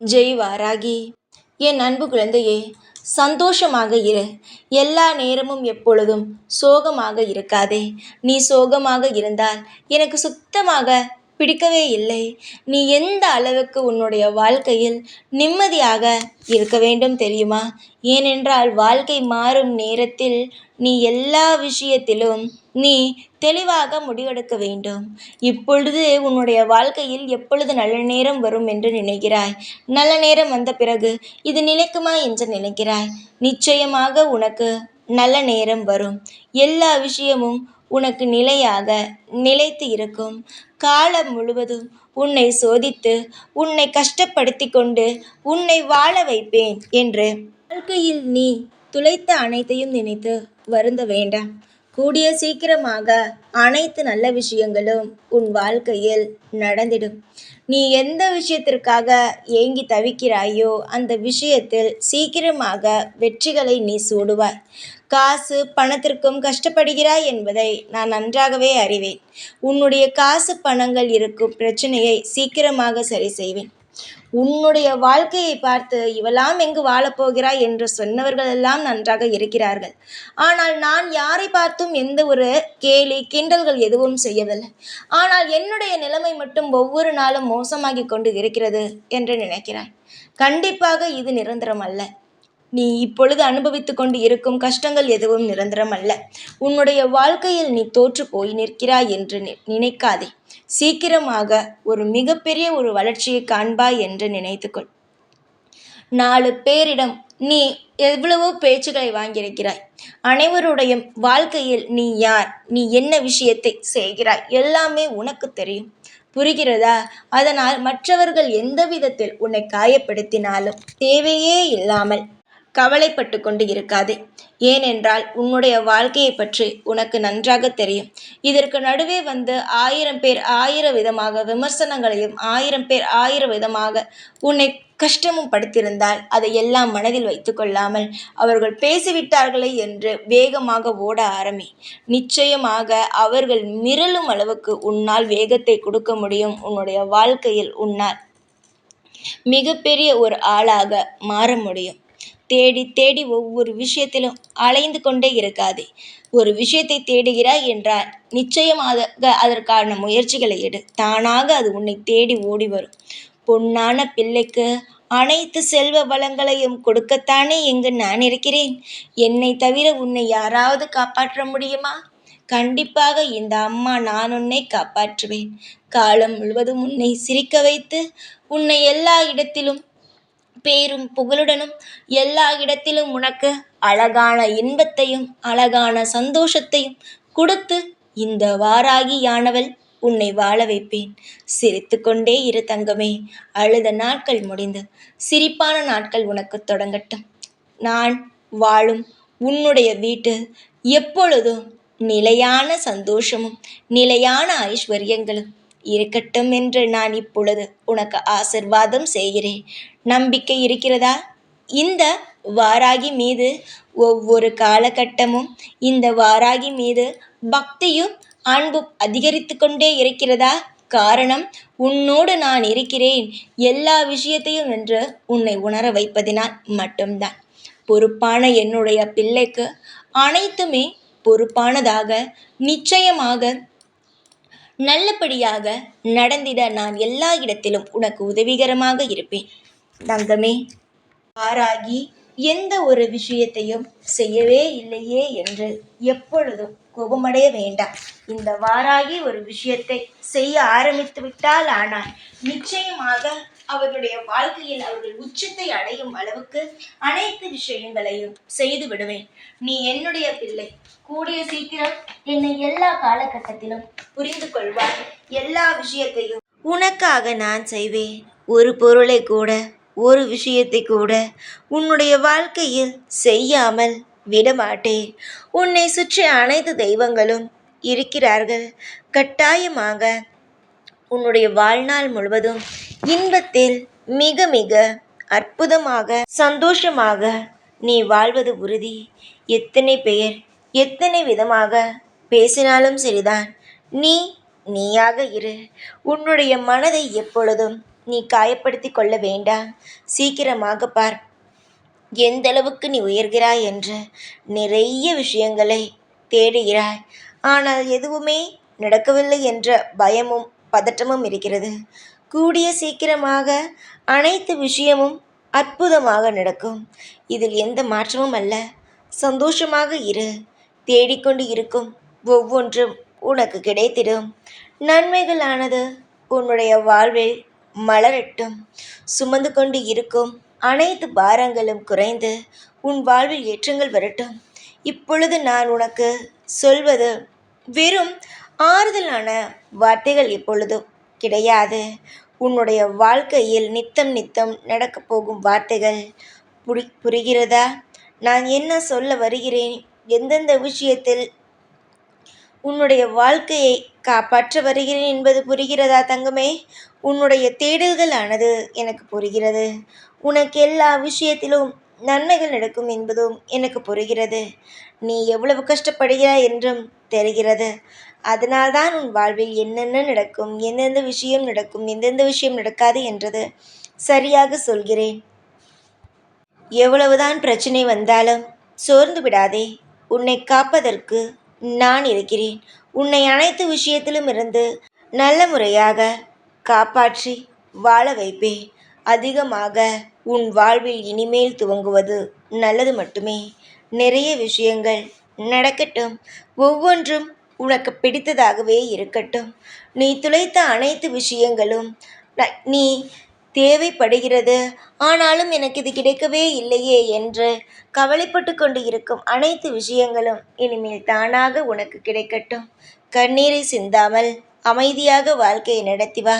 ஜெய் வாராகி என் அன்பு குழந்தையே சந்தோஷமாக இரு. எல்லா நேரமும் எப்பொழுதும் சோகமாக இருக்காதே. நீ சோகமாக இருந்தால் எனக்கு சுத்தமாக பிடிக்கவே இல்லை. நீ எந்த அளவுக்கு உன்னுடைய வாழ்க்கையில் நிம்மதியாக இருக்க வேண்டும் தெரியுமா? ஏனென்றால் வாழ்க்கை மாறும் நேரத்தில் நீ எல்லா விஷயத்திலும் நீ தெளிவாக முடிவெடுக்க வேண்டும். இப்பொழுது உன்னுடைய வாழ்க்கையில் எப்பொழுது நல்ல நேரம் வரும் என்று நினைக்கிறாய்? நல்ல நேரம் வந்த பிறகு இது நிலைக்குமா என்று நினைக்கிறாய். நிச்சயமாக உனக்கு நல்ல நேரம் வரும். எல்லா விஷயமும் உனக்கு நிலையாக நிலைத்து இருக்கும். காலம் முழுவதும் உன்னை சோதித்து உன்னை கஷ்டப்படுத்தி கொண்டு உன்னை வாழ வைப்பேன் என்று வாழ்க்கையில் நீ துளைத்த அனைத்தையும் நினைத்து வருந்த வேண்டாம். கூடிய சீக்கிரமாக அனைத்து நல்ல விஷயங்களும் உன் வாழ்க்கையில் நடந்திடும். நீ எந்த விஷயத்திற்காக ஏங்கி தவிக்கிறாயோ அந்த விஷயத்தில் சீக்கிரமாக வெற்றிகளை நீ சூடுவாய். காசு பணத்திற்கும் கஷ்டப்படுகிறாய் என்பதை நான் நன்றாகவே அறிவேன். உன்னுடைய காசு பணங்கள் இருக்கும் பிரச்சனையை சீக்கிரமாக சரி செய்வேன். உன்னுடைய வாழ்க்கையை பார்த்து இவெல்லாம் எங்கு வாழப்போகிறாய் என்று சொன்னவர்களெல்லாம் நன்றாக இருக்கிறார்கள். ஆனால் நான் யாரை பார்த்தும் எந்த ஒரு கேலி கிண்டல்கள் எதுவும் செய்யவில்லை. ஆனால் என்னுடைய நிலைமை மட்டும் ஒவ்வொரு நாளும் மோசமாகி கொண்டு இருக்கிறது என்று நினைக்கிறாய் கண்டிப்பாக இது நிரந்தரம் அல்ல. நீ இப்பொழுது அனுபவித்து கொண்டு இருக்கும் கஷ்டங்கள் எதுவும் நிரந்தரம் அல்ல உன்னுடைய வாழ்க்கையில் நீ தோற்று போய் நிற்கிறாய் என்று நினைக்காதே. சீக்கிரமாக ஒரு மிகப்பெரிய ஒரு வளர்ச்சியை காண்பாய் என்று நினைத்துக்கொள். நாலு பேரிடம் நீ எவ்வளவோ பேச்சுகளை வாங்கியிருக்கிறாய். அனைவருடைய வாழ்க்கையில் நீ யார்? நீ என்ன விஷயத்தை செய்கிறாய்? எல்லாமே உனக்கு தெரியும். புரிகிறதா? அதனால் மற்றவர்கள் எந்த விதத்தில் உன்னை காயப்படுத்தினாலும் தேவையே இல்லாமல் கவலைப்பட்டு கொண்டு இருக்காதே. ஏனென்றால் உன்னுடைய வாழ்க்கையை பற்றி உனக்கு நன்றாக தெரியும். இதற்கு நடுவே வந்து ஆயிரம் பேர் ஆயிரம் விதமாக விமர்சனங்களையும் ஆயிரம் பேர் ஆயிரம் விதமாக உன்னை கஷ்டமும் படுத்திருந்தால் அதை எல்லாம் மனதில் வைத்து கொள்ளாமல் அவர்கள் பேசிவிட்டார்களே என்று வேகமாக ஓட ஆரம்பி. நிச்சயமாக அவர்கள் மிரளும் அளவுக்கு உன்னால் வேகத்தை கொடுக்க முடியும். உன்னுடைய வாழ்க்கையில் உன்னால் மிகப்பெரிய ஒரு ஆளாக மாற முடியும். தேடி தேடி ஒவ்வொரு விஷயத்திலும் அலைந்து கொண்டே இருக்காதே. ஒரு விஷயத்தை தேடுகிறாய் என்றால் நிச்சயமாக அதற்கான முயற்சிகளை எடு. தானாக அது உன்னை தேடி ஓடி வரும். பொன்னான பிள்ளைக்கு அனைத்து செல்வ வளங்களையும் கொடுக்கத்தானே எங்கு நான் இருக்கிறேன். என்னை தவிர உன்னை யாராவது காப்பாற்ற முடியுமா? கண்டிப்பாக இந்த அம்மா நான் உன்னை காப்பாற்றுவேன். காலம் முழுவதும் உன்னை சிரிக்க வைத்து உன்னை எல்லா இடத்திலும் பேரும் புகழுடனும். எல்லா இடத்திலும் உனக்கு அழகான இன்பத்தையும் அழகான சந்தோஷத்தையும் கொடுத்து இந்த வாராகியானவள் உன்னை வாழ வைப்பேன். சிரித்து கொண்டே இரு தங்கமே. அழுத நாட்கள் முடிந்து. சிரிப்பான நாட்கள் உனக்கு தொடங்கட்டும். நான் வாழும் உன்னுடைய வீட்டு எப்பொழுதும் நிலையான சந்தோஷமும் நிலையான ஐஸ்வர்யங்களும் இருக்கட்டும் என்று நான் இப்பொழுது உனக்கு ஆசிர்வாதம் செய்கிறேன். நம்பிக்கை இருக்கிறதா? இந்த வாராகி மீது ஒவ்வொரு காலகட்டமும் இந்த வாராகி மீது பக்தியும் அன்பும் அதிகரித்து கொண்டே இருக்கிறதா? காரணம் உன்னோடு நான் இருக்கிறேன். எல்லா விஷயத்தையும் என்று உன்னை உணர வைப்பதினால் மட்டும்தான். பொறுப்பான என்னுடைய பிள்ளைக்கு அனைத்துமே பொறுப்பானதாக நிச்சயமாக நல்லபடியாக நடந்திட நான் எல்லா இடத்திலும் உனக்கு உதவிகரமாக இருப்பேன். தங்கமே பாராகி எந்த ஒரு விஷயத்தையும் செய்யவே இல்லையே என்று எப்பொழுதும் கோபமடைய வேண்டாம். இந்த வாராகி ஒரு விஷயத்தை செய்ய ஆரம்பித்து விட்டால் ஆனால் நிச்சயமாக அவர்களுடைய வாழ்க்கையில் அவர்கள் உச்சத்தை அடையும் அளவுக்கு அனைத்து விஷயங்களையும் செய்து விடுவேன். நீ என்னுடைய பிள்ளை கூடிய சீக்கிரம் என்னை எல்லா காலகட்டத்திலும் புரிந்து கொள்வார் எல்லா விஷயத்தையும் உனக்காக நான் செய்வேன். ஒரு பொருளை கூட ஒரு விஷயத்தை கூட உன்னுடைய வாழ்க்கையில் செய்யாமல் விடமாட்டேன். உன்னை சுற்றி அனைத்து தெய்வங்களும் இருக்கிறார்கள். கட்டாயமாக உன்னுடைய வாழ்நாள் முழுவதும் இன்பத்தில் மிக மிக அற்புதமாக சந்தோஷமாக நீ வாழ்வது உறுதி. எத்தனை பெயர் எத்தனை விதமாக பேசினாலும் சரிதான். நீ நீயாக இரு. உன்னுடைய மனதை எப்பொழுதும் நீ காயப்படுத்தி கொள்ள வேண்டாம் சீக்கிரமாக பார். எந்தளவுக்கு நீ உயர்கிறாய் என்று நிறைய விஷயங்களை தேடுகிறாய். ஆனால் எதுவுமே நடக்கவில்லை என்ற பயமும் பதற்றமும் இருக்கிறது. கூடிய சீக்கிரமாக அனைத்து விஷயமும் அற்புதமாக நடக்கும். இதில் எந்த மாற்றமும் அல்ல. சந்தோஷமாக இரு. தேடிக்கொண்டு இருக்கும் ஒவ்வொன்றும் உனக்கு கிடைத்திடும். நன்மைகளானது உன்னுடைய வாழ்வில் மலரட்டும். சுமந்து கொண்டு இருக்கும் அனைத்து பாரங்களும் குறைந்து உன் வாழ்வில் ஏற்றங்கள் வரட்டும். இப்பொழுது நான் உனக்கு சொல்வது வெறும் ஆறுதலான வார்த்தைகள் இப்பொழுதும் கிடையாது. உன்னுடைய வாழ்க்கையில் நித்தம் நித்தம் நடக்கப் போகும் வார்த்தைகள் புரி புரிகிறதா? நான் என்ன சொல்ல வருகிறேன்? எந்தெந்த விஷயத்தில் உன்னுடைய வாழ்க்கையை காப்பாற்ற வருகிறேன் என்பது புரிகிறதா தங்கமே? உன்னுடைய தேடல்களானது எனக்கு புரிகிறது. உனக்கு எல்லா விஷயத்திலும் நன்மைகள் நடக்கும் என்பதும் எனக்கு புரிகிறது. நீ எவ்வளவு கஷ்டப்படுகிறாய் என்றும் தெரிகிறது. அதனால்தான் உன் வாழ்வில் என்னென்ன நடக்கும் எந்தெந்த விஷயம் நடக்கும் எந்தெந்த விஷயம் நடக்காது என்றது சரியாக சொல்கிறேன். எவ்வளவுதான் பிரச்சனை வந்தாலும் சோர்ந்து விடாதே. உன்னை காப்பதற்கு நான் இருக்கிறேன். உன்னை அனைத்து விஷயத்திலும் இருந்து நல்ல முறையாக காப்பாற்றி வாழ வைப்பேன் அதிகமாக உன் வாழ்வில் இனிமேல் துவங்குவது நல்லது மட்டுமே. நிறைய விஷயங்கள் நடக்கட்டும். ஒவ்வொன்றும் உனக்கு பிடித்ததாகவே இருக்கட்டும். நீ துளைத்த அனைத்து விஷயங்களும் நீ தேவைப்படுகிறது. ஆனாலும் எனக்கு இது கிடைக்கவே இல்லையே என்று கவலைப்பட்டு கொண்டு இருக்கும் அனைத்து விஷயங்களும் இனிமேல் தானாக உனக்கு கிடைக்கட்டும். கண்ணீரை சிந்தாமல் அமைதியாக வாழ்க்கையை நடத்தி வா.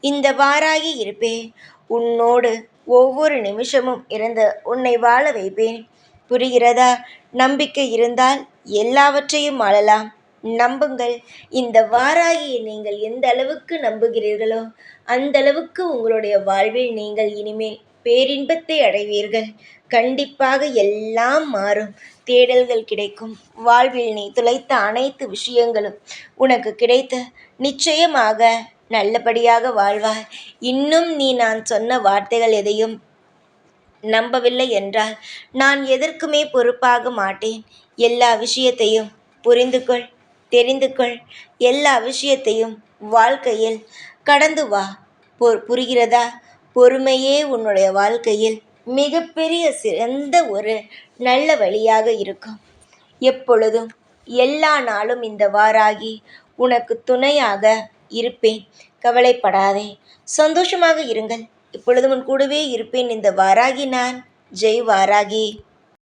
இந்த வாராகி இருப்பேன். உன்னோடு ஒவ்வொரு நிமிஷமும் இருந்து உன்னை வாழ வைப்பேன். புரிகிறதா? நம்பிக்கை இருந்தால் எல்லாவற்றையும் ஆளலாம் நம்புங்கள். இந்த வாராகியை நீங்கள் எந்த அளவுக்கு நம்புகிறீர்களோ அந்த அளவுக்கு உங்களுடைய வாழ்வில் நீங்கள் இனிமேல் பேரின்பத்தை அடைவீர்கள். கண்டிப்பாக எல்லாம் மாறும். தேடல்கள் கிடைக்கும். வாழ்வில் நீ துளைத்த அனைத்து விஷயங்களும் உனக்கு கிடைத்து நிச்சயமாக நல்லபடியாக வாழ்வாய். இன்னும் நீ நான் சொன்ன வார்த்தைகள் எதையும் நம்பவில்லை என்றால் நான் எதற்குமே பொறுப்பாக மாட்டேன். எல்லா விஷயத்தையும் புரிந்து கொள் தெரிந்து கொள் எல்லா விஷயத்தையும் வாழ்க்கையில் கடந்து வா. பொ- புரிகிறதா? பொறுமையே உன்னுடைய வாழ்க்கையில் மிகப்பெரிய சிறந்த ஒரு நல்ல வழியாக இருக்கும். எப்பொழுதும் எல்லா நாளும் இந்த வாராகி உனக்கு துணையாக இருப்பேன். கவலைப்படாதே. சந்தோஷமாக இருங்கள். இப்பொழுது உன் கூடவே இருப்பேன். இந்த வாராகி நான். ஜெய் வாராகி.